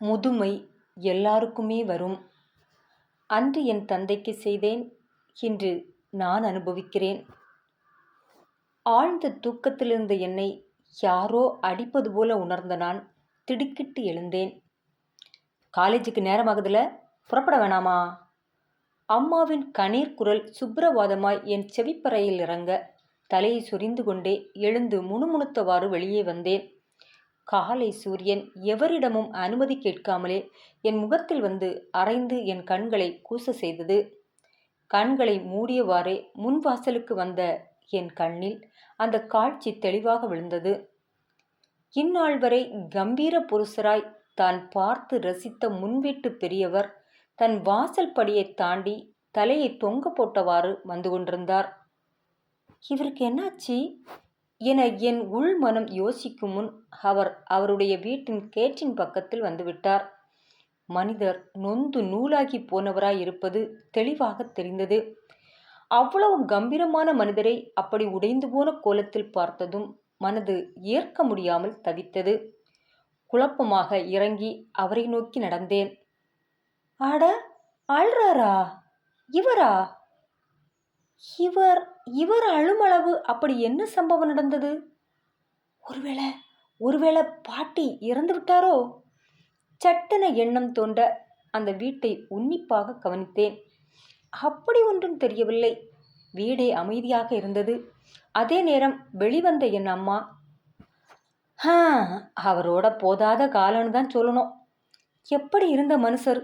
முதுமை எல்லாருக்குமே வரும். அன்று என் தந்தைக்கு செய்தேன். இன்று நான் அனுபவிக்கிறேன். ஆழ்ந்த தூக்கத்திலிருந்த என்னை யாரோ அடிப்பது போல உணர்ந்த நான் திடுக்கிட்டு எழுந்தேன். காலேஜுக்கு நேரமாகுதுல புறப்பட வேணாமா? அம்மாவின் கணீர் குரல் சுப்ரவாதமாய் என் செவிப்பறையில் இறங்க தலையை சொரிந்து கொண்டே எழுந்து முணுமுணுத்தவாறு வெளியே வந்தேன். காலை சூரியன் எவரிடமும் அனுமதி கேட்காமலே என் முகத்தில் வந்து அரைந்து என் கண்களை கூச செய்தது. கண்களை மூடியவாறே முன்வாசலுக்கு வந்த என் கண்ணில் அந்த காட்சி தெளிவாக விழுந்தது. இந்நாள் வரை கம்பீர புருஷராய் தான் பார்த்து ரசித்த முன்வீட்டு பெரியவர் தன் வாசல் படியை தாண்டி தலையை தொங்க போட்டவாறு வந்து கொண்டிருந்தார். இவருக்கு என்னாச்சு? என என் உள் மனம் யோசிக்கும் முன் அவர் அவருடைய வீட்டின் கேட்டின் பக்கத்தில் வந்துவிட்டார். மனிதர் நொந்து நூலாகி போனவராய் இருப்பது தெளிவாக தெரிந்தது. அவ்வளவு கம்பீரமான மனிதரை அப்படி உடைந்து போன கோலத்தில் பார்த்ததும் மனது ஏற்க முடியாமல் தவித்தது. குழப்பமாக இறங்கி அவரை நோக்கி நடந்தேன். அட அழ்றாரா இவரா? இவர் இவர் அழுமளவு அப்படி என்ன சம்பவம் நடந்தது? ஒருவேளை ஒருவேளை பாட்டி இறந்து விட்டாரோ? சட்டென எண்ணம் தோன்ற அந்த வீட்டை உன்னிப்பாக கவனித்தேன். அப்படி ஒன்றும் தெரியவில்லை. வீடே அமைதியாக இருந்தது. அதே நேரம் வெளிவந்த என் அம்மா அவரோட போதாத காலம்னு தான் சொல்லணும். எப்படி இருந்த மனுஷர்?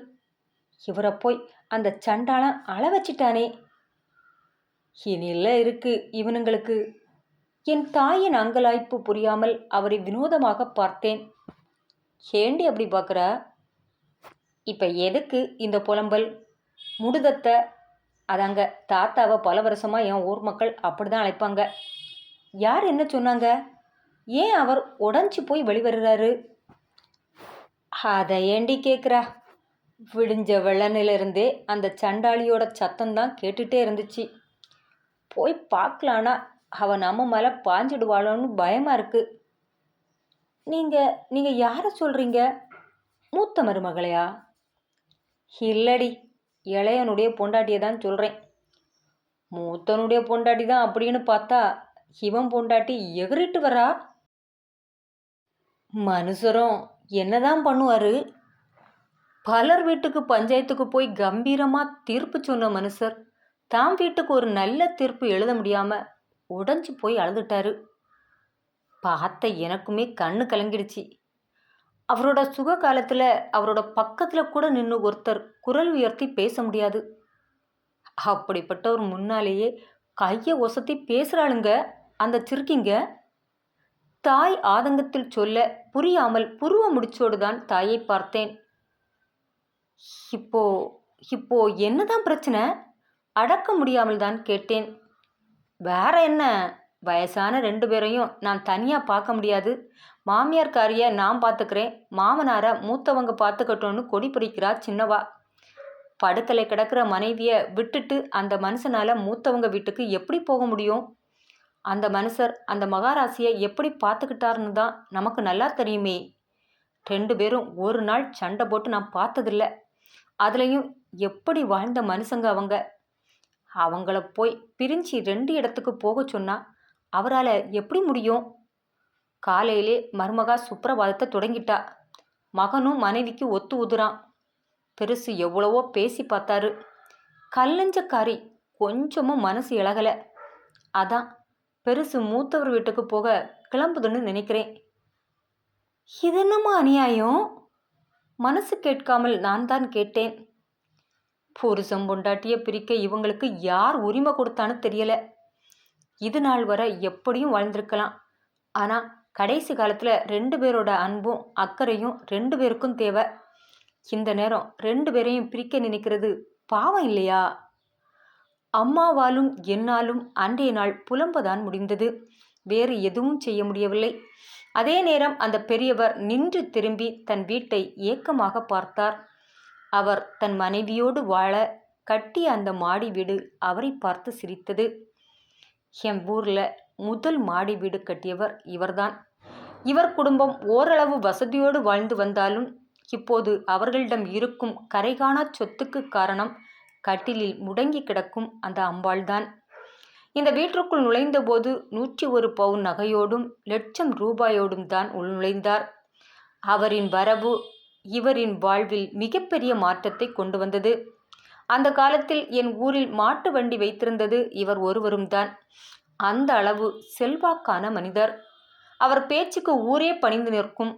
இவரை போய் அந்த சண்டாளம் அள வச்சிட்டானே. இனில்ல இருக்கு இவனுங்களுக்கு. என் தாயின் அங்கலாய்ப்பு புரியாமல் அவரை வினோதமாக பார்த்தேன். ஏண்டி அப்படி பார்க்குற இப்போ எதுக்கு இந்த புலம்பல்? முடுதத்த. அதாங்க தாத்தாவை பல வருஷமாக என் ஊர் மக்கள் அப்படி தான் அழைப்பாங்க. யார் என்ன சொன்னாங்க? ஏன் அவர் உடஞ்சி போய் வெளிவருறாரு? அதை ஏண்டி கேட்குறா விடிஞ்ச வெள்ளனிலிருந்தே அந்த சண்டாளியோட சத்தம்தான் கேட்டுகிட்டே இருந்துச்சு. போய் பார்க்கலான்னா அவள் நம்ம மேலே பாஞ்சிடுவாளோன்னு பயமாக இருக்குது நீங்கள் நீங்கள் யாரை சொல்கிறீங்க மூத்த மருமகளையா? இல்லடி இளையனுடைய பொண்டாட்டியை தான் சொல்கிறேன் மூத்தனுடைய பொண்டாட்டி தான் அப்படின்னு பார்த்தா இவன் பொண்டாட்டி எகிரிட்டு வரா? மனுஷரும் என்னதான் பண்ணுவார்? பலர் வீட்டுக்கு பஞ்சாயத்துக்கு போய் கம்பீரமாக தீர்ப்பு சொன்ன மனுஷர். தாம் வீட்டுக்கு ஒரு நல்ல தீர்ப்பு எழுத முடியாமல் உடஞ்சி போய் அழுதுட்டாரு. பார்த்த எனக்குமே கண்ணு கலங்கிடுச்சு. அவரோட சுக காலத்தில் அவரோட பக்கத்தில் கூட நின்று ஒருத்தர் குரல் உயர்த்தி பேச முடியாது. அப்படிப்பட்டவர் முன்னாலேயே கையை ஒசத்தி பேசுகிறாளுங்க அந்த சிறுக்கிங்க. தாய் ஆதங்கத்தில் சொல்ல புரியாமல் புருவ முடிச்சோடு தான் தாயை பார்த்தேன். இப்போ இப்போ என்னதான் பிரச்சனை? அடக்க முடியாமல் தான் கேட்டேன். வேற என்ன? வயசான ரெண்டு பேரையும் நான் தனியாக பார்க்க முடியாது. மாமியார்காரிய நான் பார்த்துக்கிறேன் மாமனாரை மூத்தவங்க பார்த்துக்கட்டோன்னு கொடி பிடிக்கிறா சின்னவா. படுக்கலை கிடக்கிற மனைவியை விட்டுட்டு அந்த மனுஷனால் மூத்தவங்க வீட்டுக்கு எப்படி போக முடியும்? அந்த மனுஷர் அந்த மகாராசியை எப்படி பார்த்துக்கிட்டாருன்னு தான் நமக்கு நல்லா தெரியுமே. ரெண்டு பேரும் ஒரு நாள் சண்டை போட்டு நான் பார்த்ததில்ல. அதுலேயும் எப்படி வாழ்ந்த மனுஷங்க அவங்க? அவங்கள போய் பிரிஞ்சு ரெண்டு இடத்துக்கு போக சொன்னா அவரால் எப்படி முடியும்? காலையிலே மருமகா சுப்பிரபாதத்தை தொடங்கிட்டா. மகனும் மனைவிக்கு ஒத்து உதுறான். பெருசு எவ்வளவோ பேசி பார்த்தாரு. கல்லஞ்சக்காரி கொஞ்சமும் மனசு இழகலை அதான் பெருசு மூத்தவர் வீட்டுக்கு போக கிளம்புதுன்னு நினைக்கிறேன். இது என்னம்மா அநியாயம்? மனசு கேட்காமல் நான் தான் கேட்டேன். புருஷம் பொண்டாட்டியை பிரிக்க இவங்களுக்கு யார் உரிமை கொடுத்தான்னு தெரியல. இது நாள் வரை எப்படியும் வாழ்ந்திருக்கலாம். ஆனால் கடைசி காலத்தில் ரெண்டு பேரோட அன்பும் அக்கறையும் ரெண்டு பேருக்கும் தேவை. இந்த நேரம் ரெண்டு பேரையும் பிரிக்க நினைக்கிறது பாவம் இல்லையா? அம்மாவாலும் என்னாலும் அன்றைய நாள் புலம்பதான் முடிந்தது. வேறு எதுவும் செய்ய முடியவில்லை. அதே நேரம் அந்த பெரியவர் நின்று திரும்பி தன் வீட்டை ஏக்கமாக பார்த்தார். அவர் தன் மனைவியோடு வாழ கட்டிய அந்த மாடி வீடு அவரை பார்த்து சிரித்தது. என் ஊரில் முதல் மாடி வீடு கட்டியவர் இவர்தான். இவர் குடும்பம் ஓரளவு வசதியோடு வாழ்ந்து வந்தாலும் இப்போது அவர்களிடம் இருக்கும் கரைகாணா சொத்துக்கு காரணம் கட்டிலில் முடங்கி கிடக்கும் அந்த அம்பாள்தான். இந்த வீட்டிற்குள் நுழைந்தபோது நூற்றி ஒரு பவுன் நகையோடும் லட்சம் ரூபாயோடும் தான் உள்நுழைந்தார். அவரின் வரவு இவரின் வாழ்வில் மிகப்பெரிய மாற்றத்தை கொண்டு வந்தது. அந்த காலத்தில் என் ஊரில் மாட்டு வண்டி வைத்திருந்தது இவர் ஒருவரும் தான். அந்த அளவு செல்வாக்கான மனிதர். அவர் பேச்சுக்கு ஊரே பணிந்து நிற்கும்.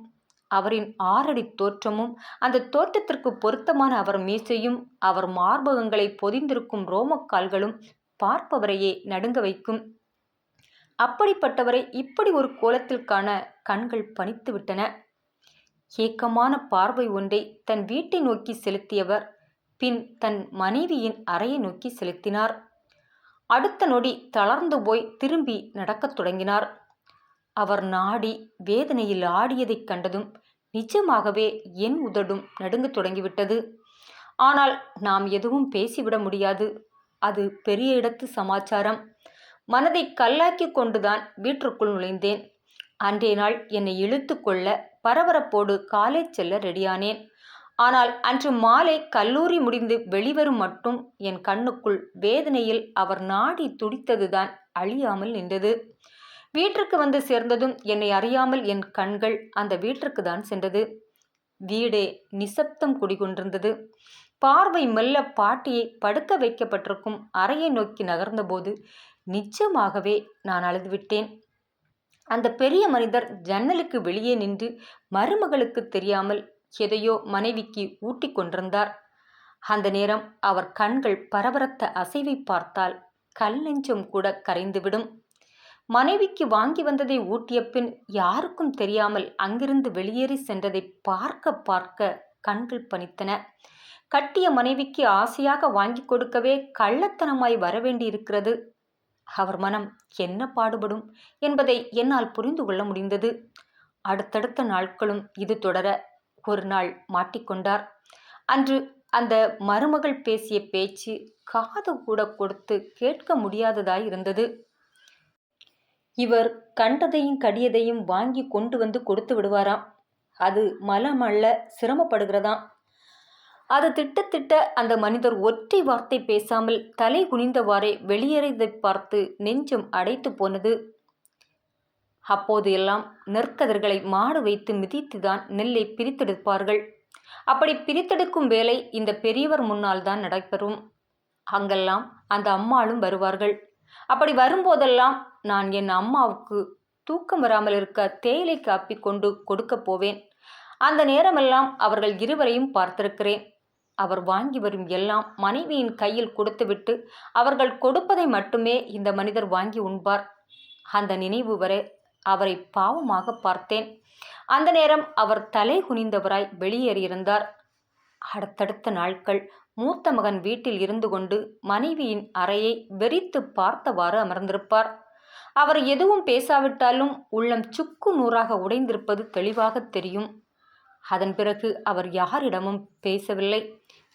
அவரின் ஆறடி தோற்றமும் அந்த தோற்றத்திற்கு பொருத்தமான அவர் மீசையும் அவர் மார்பகங்களை பொதிந்திருக்கும் ரோமக்கால்களும் பார்ப்பவரையே நடுங்க வைக்கும். அப்படிப்பட்டவரை இப்படி ஒரு கோலத்தில் காண கண்கள் பணித்துவிட்டன ஏக்கமான பார்வை ஒன்றை தன் வீட்டை நோக்கி செலுத்தியவர். பின் தன் மனைவியின் அறையை நோக்கி செலுத்தினார். அடுத்த நொடி தளர்ந்து போய் திரும்பி நடக்கத் தொடங்கினார். அவர் நாடி வேதனையில் ஆடியதைக் கண்டதும் நிஜமாகவே என் உதடும் நடுங்கத் தொடங்கிவிட்டது. ஆனால் நாம் எதுவும் பேசிவிட முடியாது. அது பெரிய இடத்து சமாச்சாரம். மனதை கல்லாக்கி கொண்டுதான் வீட்டிற்குள் நுழைந்தேன். அன்றைய நாள் என்னை இழுத்து கொள்ள பரபரப்போடு காலேஜ் செல்ல ரெடியானேன். ஆனால் அன்று மாலை கல்லூரி முடிந்து வெளிவரும் மட்டும் என் கண்ணுக்குள் வேதனையில் அவர் நாடி துடித்ததுதான் அழியாமல் நின்றது. வீட்டிற்கு வந்து சேர்ந்ததும் என்னை அறியாமல் என் கண்கள் அந்த வீட்டிற்கு தான் சென்றது. வீடே நிசப்தம் குடிகொண்டிருந்தது. பார்வை மெல்ல பாட்டியை படுக்க வைக்கப்பட்டிருக்கும் அறையை நோக்கி நகர்ந்தபோது நிச்சயமாகவே நான் அழுதுவிட்டேன். அந்த பெரிய மனிதர் ஜன்னலுக்கு வெளியே நின்று மருமகளுக்கு தெரியாமல் எதையோ மனைவிக்கு ஊட்டி கொண்டிருந்தார். அந்த நேரம் அவர் கண்கள் பரபரத்த அசைவை பார்த்தால் கல் நெஞ்சம் கூட கரைந்துவிடும். மனைவிக்கு வாங்கி வந்ததை ஊட்டிய பின் யாருக்கும் தெரியாமல் அங்கிருந்து வெளியேறி சென்றதை பார்க்க பார்க்க கண்கள் பணித்தன. கட்டிய மனைவிக்கு ஆசையாக வாங்கி கொடுக்கவே கள்ளத்தனமாய் வரவேண்டியிருக்கிறது. அவர் மனம் என்ன பாடுபடும் என்பதை என்னால் புரிந்து கொள்ள முடிந்தது. அடுத்தடுத்த நாட்களும் இது தொடர ஒரு நாள் மாட்டிக்கொண்டார் அன்று அந்த மருமகள் பேசிய பேச்சு காது கூட கொடுத்து கேட்க முடியாததாய் இருந்தது. இவர் கண்டதையும் கடியதையும் வாங்கி கொண்டு வந்து கொடுத்து விடுவாராம். அது மலமல்ல சிரமப்படுகிறதாம். அது திட்டத்திட்ட அந்த மனிதர் ஒற்றை வார்த்தை பேசாமல் தலை குனிந்தவாறே வெளியேறதை பார்த்து நெஞ்சம் அடைத்து போனது. அப்போது எல்லாம் நெற்கதிர்களை மாடு வைத்து மிதித்துதான் நெல்லை பிரித்தெடுப்பார்கள். அப்படி பிரித்தெடுக்கும் வேலை இந்த பெரியவர் முன்னால் தான் நடைபெறும். அங்கெல்லாம் அந்த அம்மாளும் வருவார்கள். அப்படி வரும்போதெல்லாம் நான் என் அம்மாவுக்கு தூக்கம் வராமல் இருக்க தேயிலை காப்பி கொண்டு கொடுக்கப் போவேன். அந்த நேரமெல்லாம் அவர்கள் இருவரையும் பார்த்திருக்கிறேன். அவர் வாங்கி வரும் எல்லாம் மனைவியின் கையில் கொடுத்துவிட்டு அவர்கள் கொடுப்பதை மட்டுமே இந்த மனிதர் வாங்கி உண்பார். அந்த நினைவு வரை அவரை பாவமாக பார்த்தேன். அந்த நேரம் அவர் தலை குனிந்தவராய் வெளியேறியிருந்தார். அடுத்தடுத்த நாட்கள் மூத்த மகன் வீட்டில் இருந்து கொண்டு மனைவியின் அறையை வெறித்து பார்த்தவாறு அமர்ந்திருப்பார். அவர் எதுவும் பேசாவிட்டாலும் உள்ளம் சுக்கு நூறாக உடைந்திருப்பது தெளிவாக தெரியும். அதன் பிறகு அவர் யாரிடமும் பேசவில்லை.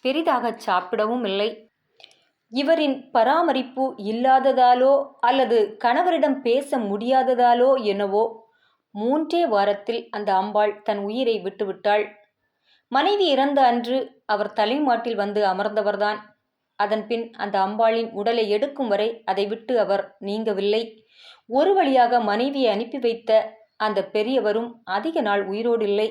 பெரிதாக சாப்பிடவும் இல்லை. இவரின் பராமரிப்பு இல்லாததாலோ அல்லது கணவரிடம் பேச முடியாததாலோ என்னவோ மூன்றே வாரத்தில் அந்த அம்பாள் தன் உயிரை விட்டுவிட்டாள். மனைவி இறந்த அன்று அவர் தலைமாட்டில் வந்து அமர்ந்தவர்தான். அதன்பின் அந்த அம்பாளின் உடலை எடுக்கும் வரை அதை விட்டு அவர் நீங்கவில்லை. ஒரு வழியாக மனைவியை அனுப்பி வைத்த அந்த பெரியவரும் அதிக நாள் உயிரோடு இல்லை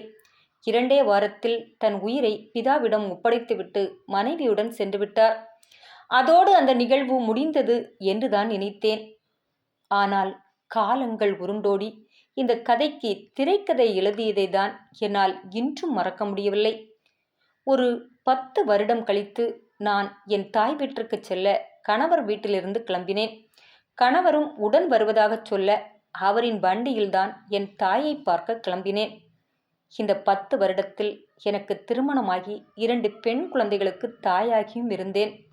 இரண்டே வாரத்தில் தன் உயிரை பிதாவிடம் ஒப்படைத்துவிட்டு மனைவியுடன் சென்றுவிட்டார். அதோடு அந்த நிகழ்வு முடிந்தது என்றுதான் நினைத்தேன். ஆனால் காலங்கள் உருண்டோடி இந்த கதைக்கு திரைக்கதை எழுதியதை தான் என்னால் இன்றும் மறக்க முடியவில்லை. ஒரு பத்து வருடம் கழித்து நான் என் தாய் வீட்டிற்கு செல்ல கணவர் வீட்டிலிருந்து கிளம்பினேன். கணவரும் உடன் வருவதாகச் சொல்ல அவரின் வண்டியில்தான் என் தாயை பார்க்க கிளம்பினேன். இந்த பத்து வருடத்தில் எனக்கு திருமணமாகி இரண்டு பெண் குழந்தைகளுக்கு தாயாகியும் இருந்தேன்.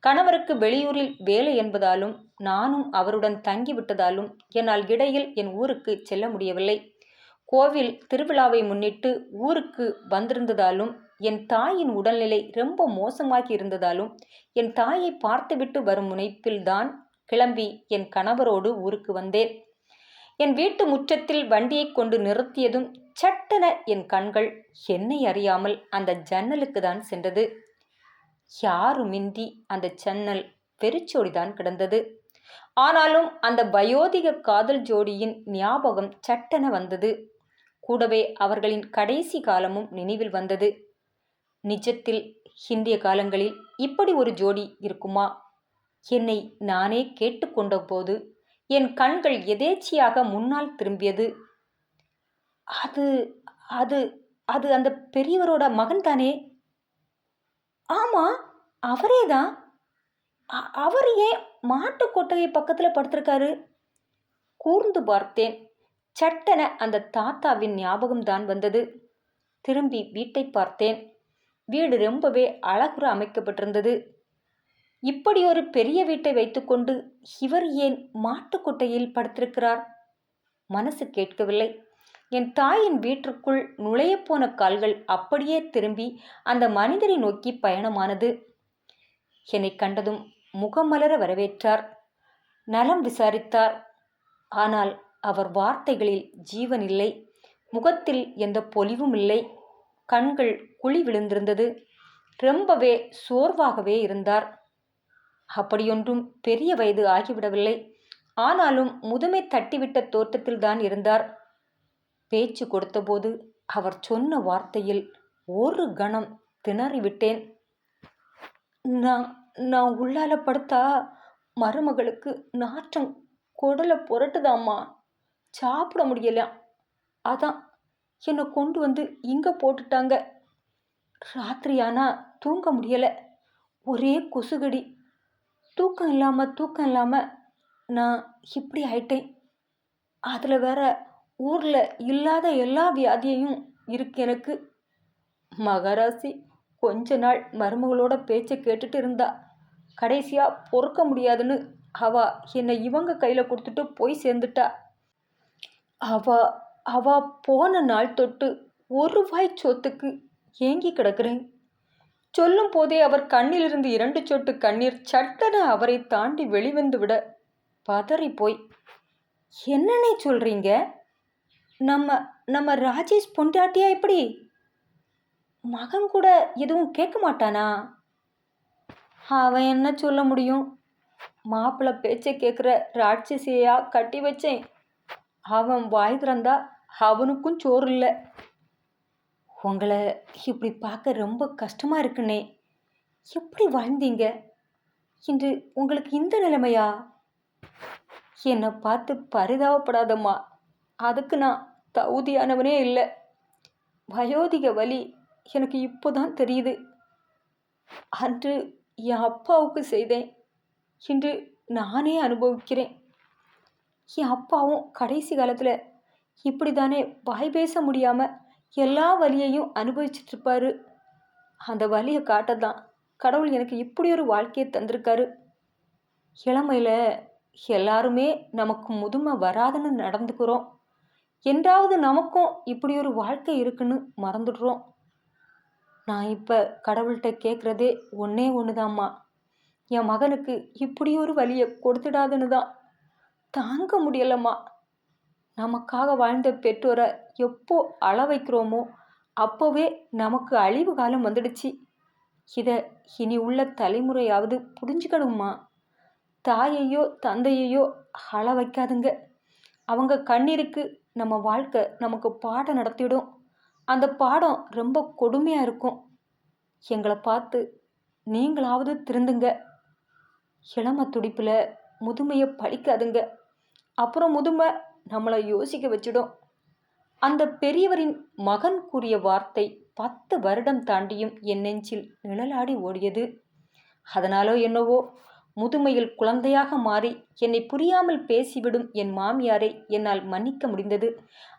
கணவருக்கு வெளியூரில் வேலை என்பதாலும் நானும் அவருடன் தங்கிவிட்டதாலும் என்னால் இடையில் என் ஊருக்கு செல்ல முடியவில்லை. கோவில் திருவிழாவை முன்னிட்டு ஊருக்கு வந்திருந்ததாலும் என் தாயின் உடல்நிலை ரொம்ப மோசமாகி இருந்ததாலும் என் தாயை பார்த்துவிட்டு வரும் முனைப்பில்தான் கிளம்பி என் கணவரோடு ஊருக்கு வந்தேன். என் வீட்டு முற்றத்தில் வண்டியை கொண்டு நிறுத்தியதும் சட்டென என் கண்கள் என்னை அறியாமல் அந்த ஜன்னலுக்கு தான் சென்றது. யாருமின்றி அந்த ஜன்னல் வெறிச்சோடிதான் கிடந்தது. ஆனாலும் அந்த வயோதிக காதல் ஜோடியின் ஞாபகம் சட்டென வந்தது. கூடவே அவர்களின் கடைசி காலமும் நினைவில் வந்தது. நிஜத்தில் இந்திய காலங்களில் இப்படி ஒரு ஜோடி இருக்குமா? என்னை நானே கேட்டுக்கொண்ட போது என் கண்கள் எதேச்சியாக முன்னால் திரும்பியது. அது அது அது அந்த பெரியவரோட மகன் தானே ஆமா அவரே தான் அவர் ஏன் மாட்டு கொட்டகை பக்கத்தில் படுத்திருக்காரு? கூர்ந்து பார்த்தேன். சட்டென அந்த தாத்தாவின் ஞாபகம்தான் வந்தது. திரும்பி வீட்டை பார்த்தேன். வீடு ரொம்பவே அழகுற அமைக்கப்பட்டிருந்தது. இப்படி ஒரு பெரிய வீட்டை வைத்துக்கொண்டு இவர் ஏன் மாட்டுக்கொட்டையில் படுத்திருக்கிறார்? மனசு கேட்கவில்லை. என் தாயின் வீட்டிற்குள் நுழையப்போன கால்கள் அப்படியே திரும்பி அந்த மனிதரை நோக்கி பயணமானது. என்னை கண்டதும் முகமலர வரவேற்றார். நலம் விசாரித்தார். ஆனால் அவர் வார்த்தைகளில் ஜீவன் இல்லை முகத்தில் எந்த பொலிவும் இல்லை. கண்கள் குழி விழுந்திருந்தது. ரொம்பவே சோர்வாகவே இருந்தார். அப்படியொன்றும் பெரிய வயது ஆகிவிடவில்லை. ஆனாலும் முதுமை தட்டிவிட்ட தோற்றத்தில்தான் இருந்தார். பேச்சு கொடுத்தபோது அவர் சொன்ன வார்த்தையில் ஒரு கணம் திணறிவிட்டேன். நான் நான் உள்ளால படுத்தா மருமகளுக்கு நாற்றம் குடலை புரட்டுதாம்மா. சாப்பிட முடியலையா அதான் என்னை கொண்டு வந்து இங்கே போட்டுட்டாங்க. ராத்திரியானா தூங்க முடியலை. ஒரே கொசுகடி. தூக்கம் இல்லாமல் தூக்கம் இல்லாமல் நான் இப்படி ஆயிட்டேன். அதில் வேற ஊரில் இல்லாத எல்லா வியாதியையும் இருக்கு எனக்கு. மகராசி கொஞ்ச நாள் மருமகளோட பேச்சை கேட்டுட்டு இருந்தா கடைசியாக பொறுக்க முடியாதுன்னு அவ என்னை இவங்க கையில் கொடுத்துட்டு போய் சேர்ந்துட்டா. அவ அவ போன நாள் தொட்டு ஒரு வாய் சொத்துக்கு ஏங்கி கிடக்குறேன். சொல்லும் போதே அவர் கண்ணிலிருந்து இரண்டு சொட்டு கண்ணீர் சட்டென அவரை தாண்டி வெளிவந்து விட பதறி போய் என்னன்னே சொல்றீங்க? நம்ம நம்ம ராஜேஷ் பொண்டாட்டியா எப்படி மகன் கூட எதுவும் கேட்க மாட்டானா? அவன் என்ன சொல்ல முடியும்? மாப்பிள்ளை பேச்சை கேட்குற ராட்சசியா கட்டி வச்சேன். அவன் வாய் திறந்தா அவனுக்கும் சோறு இல்லை. உங்களை இப்படி பார்க்க ரொம்ப கஷ்டமாக இருக்குண்ணே எப்படி வாழ்ந்தீங்க? இன்று உங்களுக்கு இந்த நிலைமையா? என்னை பார்த்து பரிதாபப்படாதம்மா. அதுக்கு நான் தகுதியானவனே இல்லை. வயோதிக வலி எனக்கு இப்போ தான் தெரியுது. அன்று என் அப்பாவுக்கு செய்தேன். இன்று நானே அனுபவிக்கிறேன். என் அப்பாவும் கடைசி காலத்தில் இப்படி தானே வாய் பேச முடியாமல் எல்லா வலியையும் அனுபவிச்சுட்டு இருப்பாரு அந்த காட்ட தான் கடவுள் எனக்கு இப்படி ஒரு வாழ்க்கையை தந்திருக்காரு. இளமையில் எல்லாருமே நமக்கு முதுமை வராதுன்னு நடந்துக்கிறோம். என்றாவது நமக்கும் இப்படி ஒரு வாழ்க்கை இருக்குன்னு மறந்துடுறோம். நான் இப்போ கடவுள்கிட்ட கேட்குறதே ஒன்றே ஒன்று தாம்மா என் மகனுக்கு இப்படி ஒரு வலியை கொடுத்துடாதுன்னு தான் தாங்க முடியலம்மா. நமக்காக வாழ்ந்த பெற்றோரை எப்போ அள வைக்கிறோமோ அப்போவே நமக்கு அழிவு காலம் வந்துடுச்சு. இதை இனி உள்ள தலைமுறையாவது புரிஞ்சுக்கணுமா? தாயையோ தந்தையையோ அள வைக்காதுங்க. அவங்க கண்ணீருக்கு நம்ம வாழ்க்கை நமக்கு பாடம் நடத்திடும். அந்த பாடம் ரொம்ப கொடுமையாக இருக்கும். எங்களை பார்த்து நீங்களாவது திருந்துங்க. இளம துடிப்பில் முதுமையை பழிக்காதுங்க. அப்புறம் முதுமை நம்மளை யோசிக்க வச்சிடும். அந்த பெரியவரின் மகன் கூறிய வார்த்தை பத்து வருடம் தாண்டியும் என் நெஞ்சில் நிழலாடி ஓடியது. அதனாலோ என்னவோ முதுமையில் குழந்தையாக மாறி என்னை புரியாமல் பேசிவிடும் என் மாமியாரை என்னால் மன்னிக்க முடிந்தது.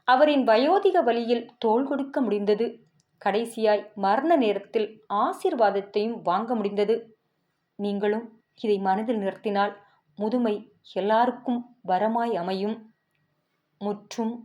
அவரின் வயோதிக வழியில் தோள் கொடுக்க முடிந்தது. கடைசியாய் மரண நேரத்தில் ஆசீர்வாதத்தையும் வாங்க முடிந்தது. நீங்களும் இதை மனதில் நிறுத்தினால் முதுமை எல்லாருக்கும் வரமாய் அமையும். முற்றும்